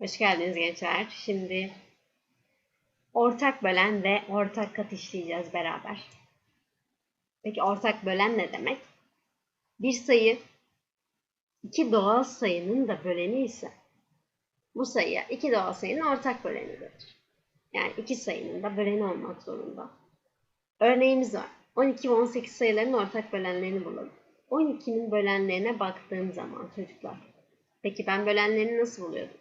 Hoş geldiniz gençler. Şimdi ortak bölen ve ortak kat işleyeceğiz beraber. Peki ortak bölen ne demek? Bir sayı iki doğal sayının da böleni ise bu sayıya iki doğal sayının ortak böleni denir. Yani iki sayının da böleni olmak zorunda. Örneğimiz var. 12 ve 18 sayıların ortak bölenlerini bulalım. 12'nin bölenlerine baktığım zaman çocuklar. Peki ben bölenlerini nasıl buluyordum?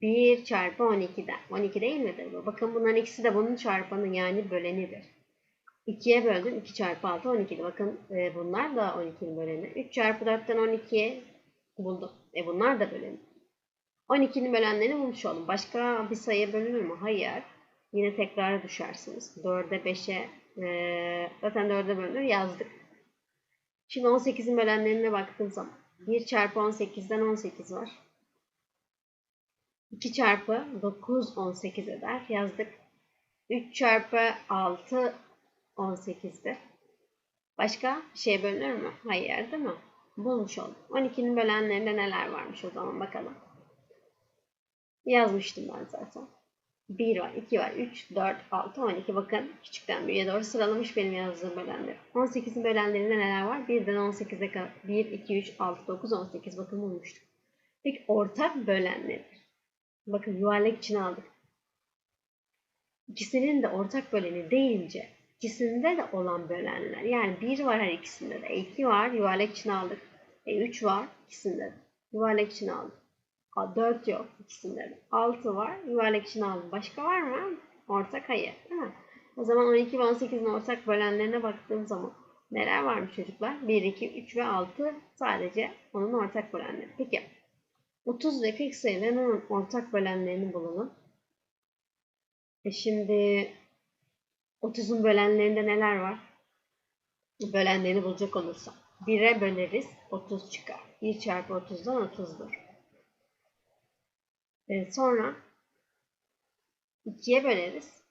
1 çarpı 12'den. 12 değil midir bu? Bakın bunların ikisi de bunun çarpanı yani bölenidir. 2'ye böldüm. 2 çarpı 6 12'di. Bakın e, bunlar da 12'nin böleni. 3 çarpı 4'ten 12'ye buldum. E bunlar da böleni. 12'nin bölenlerini bulmuş oldum. Başka bir sayıya bölünür mü? Hayır. Yine tekrara düşersiniz. 4'e 5'e e, zaten 4'e bölünür yazdık. Şimdi 18'in bölenlerine baktığım zaman 1 çarpı 18'den 18 var. 2 çarpı 9 18 eder. Yazdık. 3 çarpı 6 18'dir. Başka bir şey bölünür mü? Hayır değil mi? Bulmuş olduk. 12'nin bölenlerinde neler varmış o zaman bakalım. Yazmıştım ben zaten. 1 var, 2 var, 3, 4, 6, 12. Bakın küçükten büyüğe doğru sıralamış benim yazdığım bölenleri. 18'in bölenlerinde neler var? 1'den 18'e kadar. 1, 2, 3, 6, 9, 18. Bakın bulmuştuk. Peki ortak bölen nedir? Bakın yuvarlak içine aldık. İkisinin de ortak böleni deyince ikisinde de olan bölenler. Yani 1 var her ikisinde de. 2 var yuvarlak içine aldık. E 3 var ikisinde de. Yuvarlak içine aldık. 4 yok ikisinde de. 6 var yuvarlak içine aldım. Başka var mı? Ortak hayır. Değil mi? O zaman 12 ve 18'in ortak bölenlerine baktığım zaman neler varmış çocuklar? 1, 2, 3 ve 6 sadece onun ortak bölenleri. Peki 30 ve 40 sayılarının ortak bölenlerini bulalım. E şimdi 30'un bölenlerinde neler var? Bölenlerini bulacak olursak. 1'e böleriz 30 çıkar. 1 çarpı 30'dan 30'dur. E sonra 2'ye böleriz.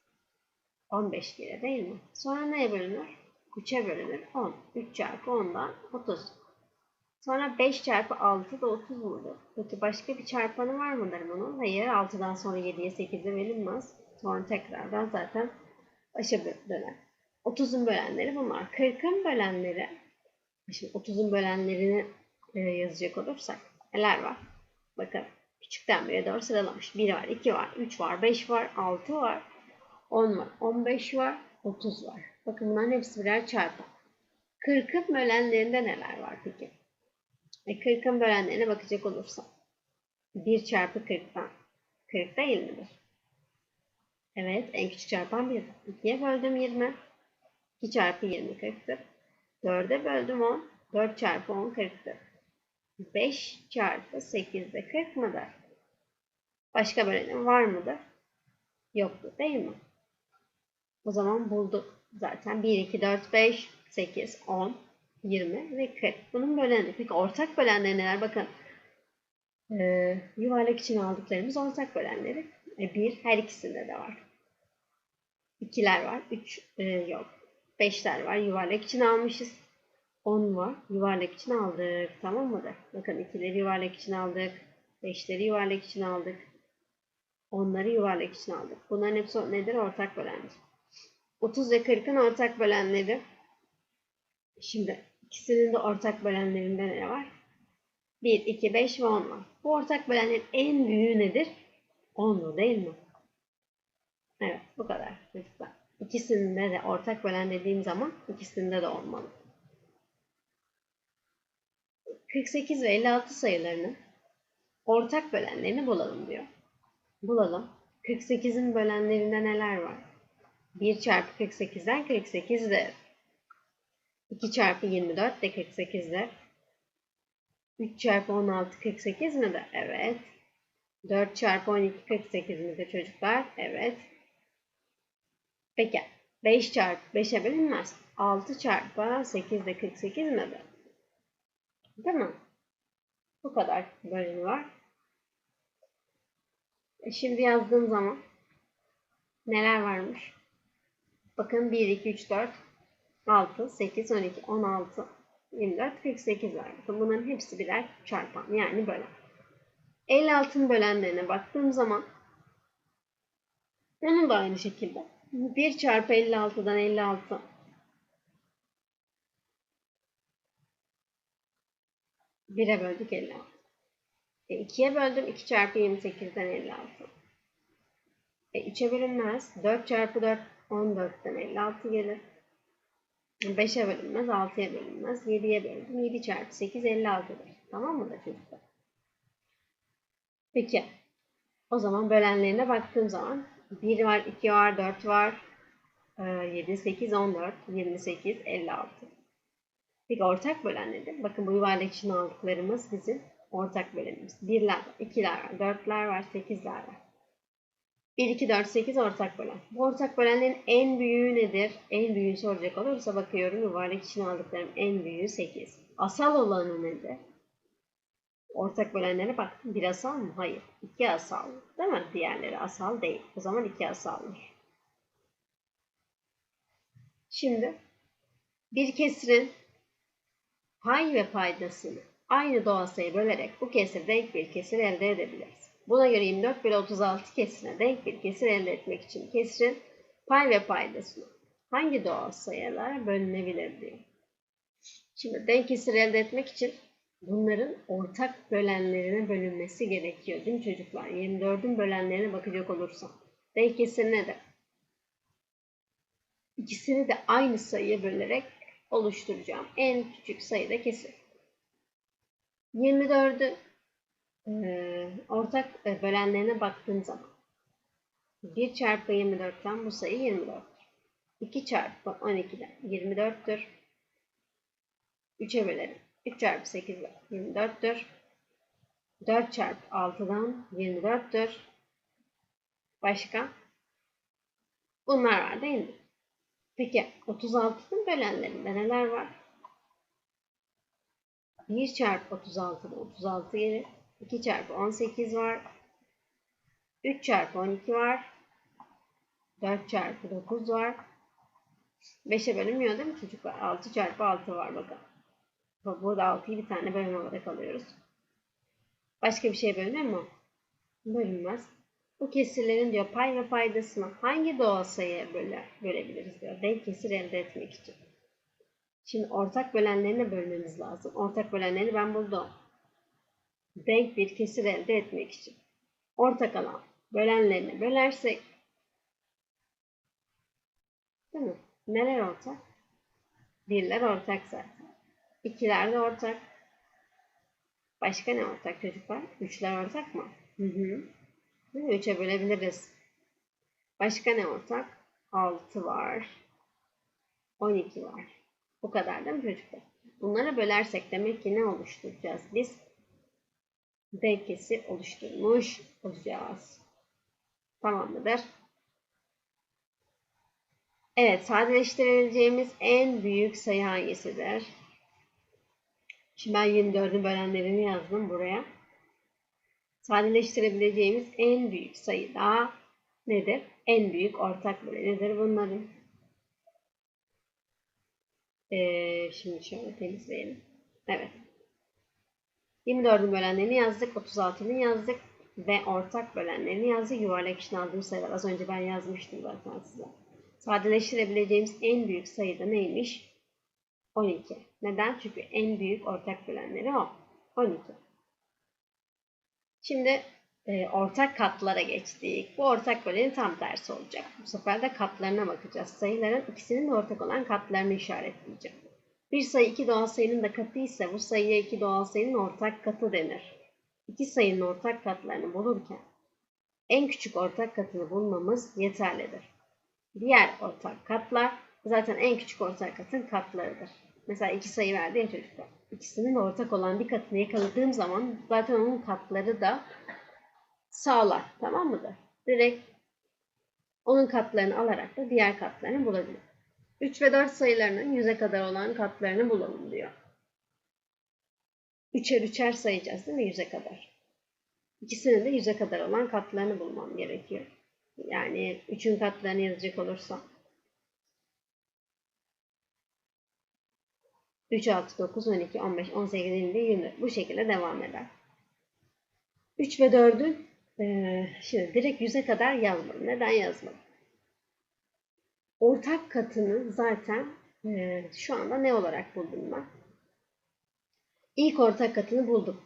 15 kere değil mi? Sonra neye bölünür? 3'e bölünür. 10. 3 çarpı 10'dan 30. Sonra 5 çarpı 6 da 30 mudur? Peki başka bir çarpanı var mıdır bunun? Hayır. 6'dan sonra 7'ye 8'e verilmez. Sonra tekrardan zaten başa döner. 30'un bölenleri bunlar. 40'ın bölenleri şimdi 30'un bölenlerini e, yazacak olursak neler var? Bakın küçükten büyüğe doğru sıralamış. 1 var, 2 var, 3 var, 5 var, 6 var, 10 var, 15 var, 30 var. Bakın bunların hepsi birer çarpan. 40'ın bölenlerinde neler var peki? E 40'ın bölenlerine bakacak olursam 1 çarpı 40'tan 40 değil midir? Evet en küçük çarpan 1. 2'ye böldüm 20. 2 çarpı 20 40'tır. 4'e böldüm 10. 4 çarpı 10 40'tır. 5 çarpı 8 de 40 mıdır? Başka bölenim var mıdır? Yoktur değil mi? O zaman bulduk. Zaten 1, 2, 4, 5, 8, 10, 20 ve 40. Bunun bölenleri. Peki ortak bölenleri neler? Bakın ee, yuvarlak için aldıklarımız ortak bölenleri. E, 1 her ikisinde de var. 2'ler var. 3 e, yok. 5'ler var. Yuvarlak için almışız. 10 var. Yuvarlak için aldık. Tamam mıdır? Bakın 2'leri yuvarlak için aldık. 5'leri yuvarlak için aldık. 10'ları yuvarlak için aldık. Bunların hepsi nedir? Ortak bölendir. 30 ve 40'ın ortak bölenleri. Şimdi ikisinin de ortak bölenlerinde ne var? 1, 2, 5 ve 10 var. Bu ortak bölenlerin en büyüğü nedir? 10'lu değil mi? Evet bu kadar. İkisinde de ortak bölen dediğim zaman ikisinde de olmalı. 48 ve 56 sayılarının ortak bölenlerini bulalım diyor. Bulalım. 48'in bölenlerinde neler var? 1 çarpı 48'den 48'dir. 2 çarpı 24 de 48'dir. 3 çarpı 16 48 midir? Evet. 4 çarpı 12 48 midir çocuklar? Evet. Peki 5 çarpı 5'e bölünmez. 6 çarpı 8 de 48 midir? Değil mi? Bu kadar bölümü var. E şimdi yazdığım zaman neler varmış? Bakın 1, 2, 3, 4, 6, 8, 12, 16, 24, 48 var. Bakın bunların hepsi birer çarpan yani bölen. 56'ın bölenlerine baktığım zaman onun da aynı şekilde 1 çarpı 56'dan 56 1'e böldük 56. E, 2'ye böldüm 2 çarpı 28'den 56. E, 3'e bölünmez. 4 çarpı 4 14'ten 56 gelir. 5'e bölünmez, 6'ya bölünmez. 7'ye böldüm. 7 çarpı 8 56'dır. Tamam mı da çocuklar? Peki. O zaman bölenlerine baktığım zaman 1 var, 2 var, 4 var. 7, 8, 14, 28, 56. Peki ortak bölen nedir? Bakın bu yuvarlak için aldıklarımız bizim ortak bölenimiz. 1'ler var, 2'ler var, 4'ler var, 8'ler var. 1, 2, 4, 8 ortak bölen. Bu ortak bölenlerin en büyüğü nedir? En büyüğü soracak olursa bakıyorum yuvarlak için aldıklarım en büyüğü 8. Asal olanı nedir? Ortak bölenlere baktım. Bir asal mı? Hayır. İki asal. Değil mi? Diğerleri asal değil. O zaman iki asalmış. Şimdi bir kesirin pay ve paydasını aynı doğal sayı bölerek bu kesir denk bir kesir elde edebiliriz. Buna göre 24 bölü 36 kesirine denk bir kesir elde etmek için kesirin pay ve paydasını hangi doğal sayılara bölünebilir diyor. Şimdi denk kesir elde etmek için bunların ortak bölenlerine bölünmesi gerekiyor değil mi çocuklar? 24'ün bölenlerine bakacak olursam. Denk kesir nedir? İkisini de aynı sayıya bölerek oluşturacağım. En küçük sayıda kesir. 24'ü ortak e, bölenlerine baktığım zaman 1 çarpı 24'ten bu sayı 24'tür. 2 çarpı 12'den 24'tür. 3'e bölerim. 3 çarpı 8 24'tür. 4 çarpı 6'dan 24'tür. Başka? Bunlar var değil mi? Peki 36'nın bölenlerinde neler var? 1 çarpı 36'da 36 gelir. 2 çarpı 18 var. 3 çarpı 12 var. 4 çarpı 9 var. 5'e bölünmüyor değil mi çocuklar? 6 çarpı 6 var bakın. Burada 6'yı bir tane bölüm olarak alıyoruz. Başka bir şey bölünür mü? Bölünmez. Bu kesirlerin diyor pay ve paydasını hangi doğal sayıya böle, bölebiliriz diyor. Denk kesir elde etmek için. Şimdi ortak bölenlerine bölmemiz lazım. Ortak bölenleri ben buldum. Denk bir kesir elde etmek için. Ortak alan bölenlerine bölersek değil mi? Neler ortak? Birler ortak zaten. İkiler de ortak. Başka ne ortak çocuklar? Üçler ortak mı? Hı hı. Üçe bölebiliriz. Başka ne ortak? 6 var. 12 var. Bu kadar değil mi çocuklar? Bunlara bölersek demek ki ne oluşturacağız? Biz denk kesir oluşturmuş olacağız. Tamam mıdır? Evet, sadeleştirebileceğimiz en büyük sayı hangisidir? Şimdi ben 24'ün bölenlerini yazdım buraya. Sadeleştirebileceğimiz en büyük sayı da nedir? En büyük ortak bölenidir bunların. Ee, şimdi şöyle temizleyelim. Evet. 24'ün bölenlerini yazdık. 36'nın yazdık. Ve ortak bölenlerini yazdık. Yuvarlak için aldığım sayılar. Az önce ben yazmıştım zaten size. Sadeleştirebileceğimiz en büyük sayı da neymiş? 12. Neden? Çünkü en büyük ortak bölenleri o. 12. Şimdi e, ortak katlara geçtik. Bu ortak bölenin tam tersi olacak. Bu sefer de katlarına bakacağız. Sayıların ikisinin ortak olan katlarını işaretleyeceğim. Bir sayı iki doğal sayının da katı ise bu sayıya iki doğal sayının ortak katı denir. İki sayının ortak katlarını bulurken en küçük ortak katını bulmamız yeterlidir. Diğer ortak katlar zaten en küçük ortak katın katlarıdır. Mesela iki sayı verdi ya çocuklar. İkisinin ortak olan bir katını yakaladığım zaman zaten onun katları da sağlar. Tamam mıdır? Direkt onun katlarını alarak da diğer katlarını bulabilir. 3 ve 4 sayılarının 100'e kadar olan katlarını bulalım diyor. Üçer üçer sayacağız değil mi 100'e kadar? İkisinin de 100'e kadar olan katlarını bulmam gerekiyor. Yani 3'ün katlarını yazacak olursam 3, 6, 9, 12, 15, 18, 20, 24 bu şekilde devam eder. 3 ve 4'ün e, şimdi direkt 100'e kadar yazmadım. Neden yazmadım? Ortak katını zaten e, şu anda ne olarak buldum ben? İlk ortak katını buldum.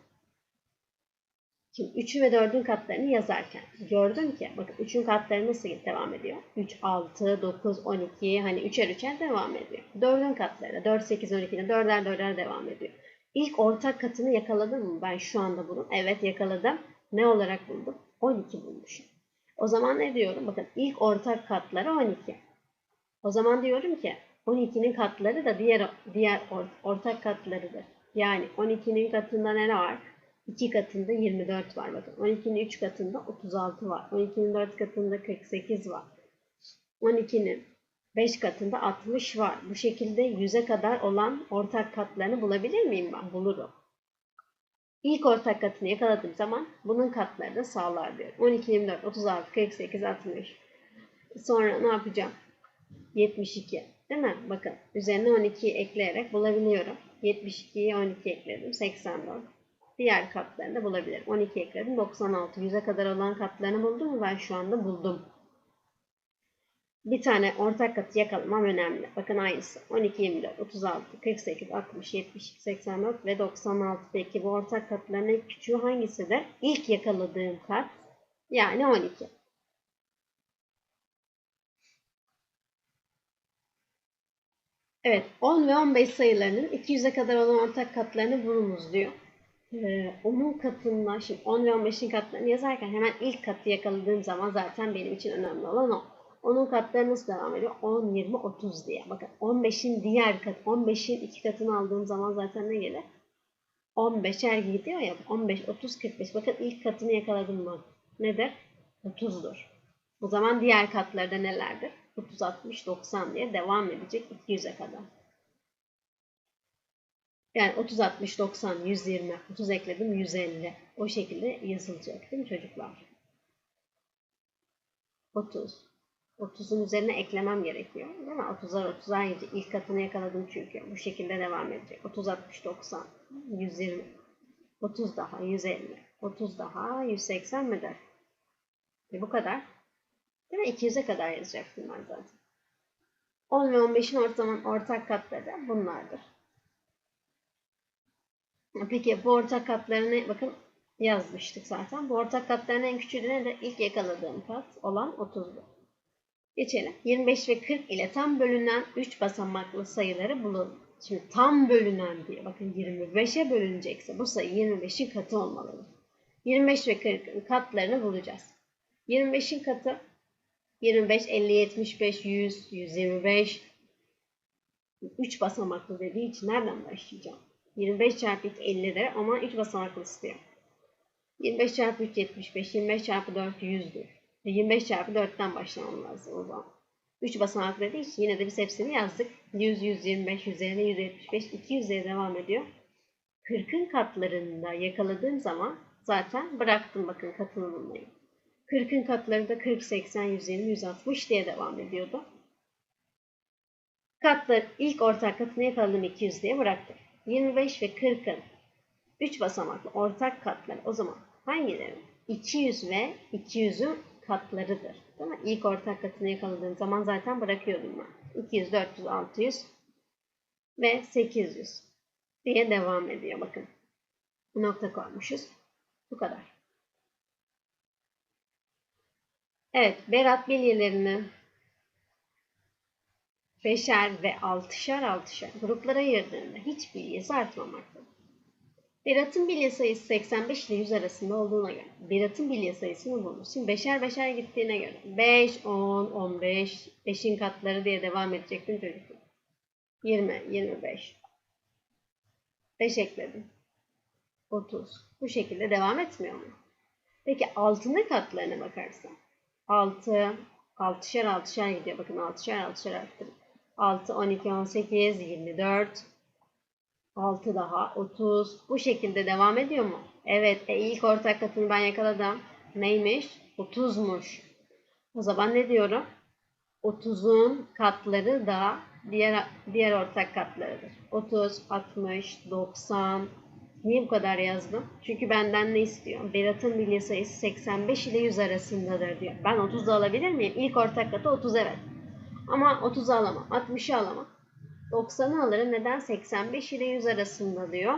Şimdi 3'ün ve 4'ün katlarını yazarken gördüm ki bakın 3'ün katları nasıl devam ediyor? 3, 6, 9, 12 hani 3'er 3'er devam ediyor. 4'ün katları 4, 8, 12'de 4'er 4'er devam ediyor. İlk ortak katını yakaladım mı ben şu anda bunu? Evet yakaladım. Ne olarak buldum? 12 bulmuşum. O zaman ne diyorum? Bakın ilk ortak katları 12. O zaman diyorum ki 12'nin katları da diğer diğer ortak katlarıdır. Yani 12'nin katında ne var? 2 katında 24 var. Bakın 12'nin 3 katında 36 var. 12'nin 4 katında 48 var. 12'nin 5 katında 60 var. Bu şekilde 100'e kadar olan ortak katlarını bulabilir miyim ben? Bulurum. İlk ortak katını yakaladığım zaman bunun katları da sağlar diyorum. 12, 24, 36, 48, 60. Sonra ne yapacağım? 72. Değil mi? Bakın üzerine 12'yi ekleyerek bulabiliyorum. 72'ye 12 ekledim. 84. Diğer katlarını da bulabilirim. 12 ekledim. 96. 100'e kadar olan katlarını buldum? Ben şu anda buldum. Bir tane ortak katı yakalamam önemli. Bakın aynısı. 12, 24, 36, 48, 60, 72, 84 ve 96. Peki bu ortak katların en küçüğü hangisidir? İlk yakaladığım kat yani 12. Evet 10 ve 15 sayılarının 200'e kadar olan ortak katlarını bulunuz diyor. Ee, onun katından şimdi 10 ve 15'in katlarını yazarken hemen ilk katı yakaladığım zaman zaten benim için önemli olan o. Onun katları nasıl devam ediyor? 10, 20, 30 diye. Bakın 15'in diğer kat, 15'in iki katını aldığım zaman zaten ne gelir? 15'er gidiyor ya. 15, 30, 45. Bakın ilk katını yakaladım mı? Nedir? 30'dur. O zaman diğer katlarda nelerdir? 30, 60, 90 diye devam edecek 200'e kadar. Yani 30, 60, 90, 120, 30 ekledim 150. O şekilde yazılacak değil mi çocuklar? 30, 30'un üzerine eklemem gerekiyor. Değil mi? 30'lar 30'lar gelecek. İlk katını yakaladım çünkü. Bu şekilde devam edecek. 30, 60, 90, 120, 30 daha 150, 30 daha 180 midir? Ve bu kadar. Değil mi? 200'e kadar yazacaktım ben zaten. 10 ve 15'in ortamın ortak katları da bunlardır. Peki bu ortak katlarını bakın yazmıştık zaten. Bu ortak katların en küçüğü de nedir? İlk yakaladığım kat olan 30'du. Geçelim. 25 ve 40 ile tam bölünen 3 basamaklı sayıları bulun. Şimdi tam bölünen diye bakın 25'e bölünecekse bu sayı 25'in katı olmalı. 25 ve 40'ın katlarını bulacağız. 25'in katı 25, 50, 75, 100, 125. 3 basamaklı dediği için nereden başlayacağım? 25 çarpı 2 50'dir ama 3 basamaklı istiyor. 25 çarpı 3 75, 25 çarpı 4 100'dür. 25 çarpı 4'ten başlamam lazım o zaman. 3 basamak dediği için yine de biz hepsini yazdık. 100, 125, 150, 175, 200 diye devam ediyor. 40'ın katlarında yakaladığım zaman zaten bıraktım bakın katını bulmayı. 40'ın katları da 40, 80, 120, 160 diye devam ediyordu. Katlar ilk ortak katını yakaladım 200 diye bıraktım. 25 ve 40'ın 3 basamaklı ortak katları o zaman hangileri? 200 ve 200'ün katlarıdır. Değil mi? İlk ortak katını yakaladığım zaman zaten bırakıyordum ben. 200, 400, 600 ve 800 diye devam ediyor. Bakın. Nokta koymuşuz. Bu kadar. Evet. Berat bilyelerini beşer ve altışar altışar gruplara ayırdığında hiç bilyesi artmamaktadır. Berat'ın bilye sayısı 85 ile 100 arasında olduğuna göre Berat'ın bilye sayısını buluruz. Şimdi beşer beşer gittiğine göre 5, 10, 15, 5'in katları diye devam edecektim çocuklar. 20, 25. 5 ekledim. 30. Bu şekilde devam etmiyor mu? Peki altının katlarına bakarsan 6, 6'şer 6'şer gidiyor. Bakın 6'şer 6'şer arttırın. 6, 12, 18, 24, 6 daha 30. Bu şekilde devam ediyor mu? Evet. E, ilk ortak katını ben yakaladım. Neymiş? 30'muş. O zaman ne diyorum? 30'un katları da diğer diğer ortak katlarıdır. 30, 60, 90, Niye bu kadar yazdım? Çünkü benden ne istiyor? Berat'ın bilye sayısı 85 ile 100 arasındadır diyor. Ben 30 alabilir miyim? İlk ortak katı 30 evet. Ama 30'u alamam. 60'ı alamam. 90'ı alırım. Neden? 85 ile 100 arasında diyor.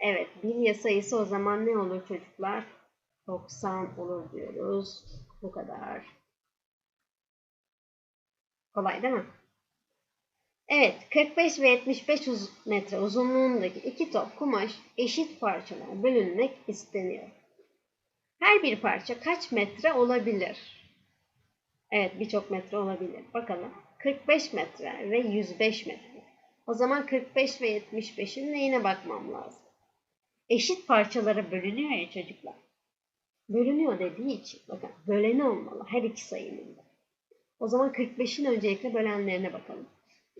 Evet. Bilye sayısı o zaman ne olur çocuklar? 90 olur diyoruz. Bu kadar. Kolay değil mi? Evet, 45 ve 75 uz metre uzunluğundaki iki top kumaş eşit parçalara bölünmek isteniyor. Her bir parça kaç metre olabilir? Evet, birçok metre olabilir. Bakalım. 45 metre ve 105 metre. O zaman 45 ve 75'in neyine bakmam lazım? Eşit parçalara bölünüyor ya çocuklar. Bölünüyor dediği için bakın böleni olmalı her iki sayının da. O zaman 45'in öncelikle bölenlerine bakalım.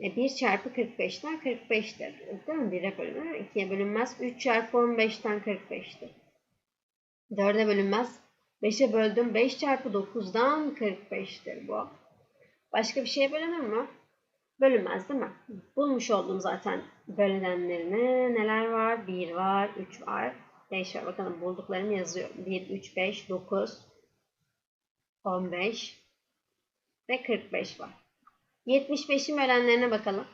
E, 1 çarpı 45'ten 45'tir. Değil mi? 1'e bölünür. 2'ye bölünmez. 3 çarpı 15'ten 45'tir. 4'e bölünmez. 5'e böldüm. 5 çarpı 9'dan 45'tir bu. Başka bir şeye bölünür mü? Bölünmez değil mi? Bulmuş oldum zaten bölünenlerini. Neler var? 1 var, 3 var, 5 var. Bakalım bulduklarımı yazıyorum. 1, 3, 5, 9, 15 ve 45 var. 75'in bölenlerine bakalım.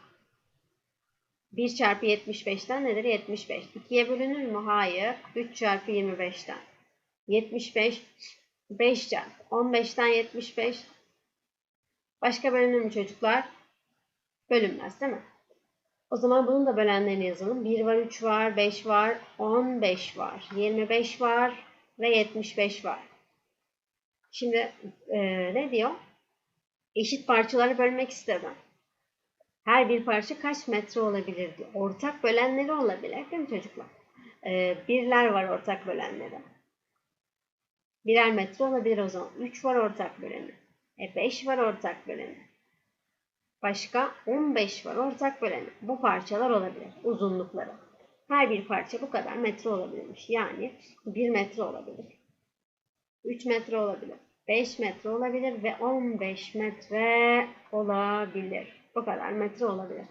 1 çarpı 75'ten nedir? 75. 2'ye bölünür mü? Hayır. 3 çarpı 25'ten. 75. 5 çarpı 15'ten 75. Başka bölünür mü çocuklar? Bölünmez değil mi? O zaman bunun da bölenlerini yazalım. 1 var, 3 var, 5 var, 15 var, 25 var ve 75 var. Şimdi e, ne diyor? Eşit parçalara bölmek istedim. Her bir parça kaç metre olabilir diyor. Ortak bölenleri olabilir değil mi çocuklar? E, birler var ortak bölenleri. Birer metre olabilir o zaman. 3 var ortak böleni. E 5 var ortak böleni. Başka 15 var ortak böleni. Bu parçalar olabilir. Uzunlukları. Her bir parça bu kadar metre olabilirmiş. Yani 1 metre olabilir. 3 metre olabilir. 5 metre olabilir ve 15 metre olabilir. Bu kadar metre olabilir.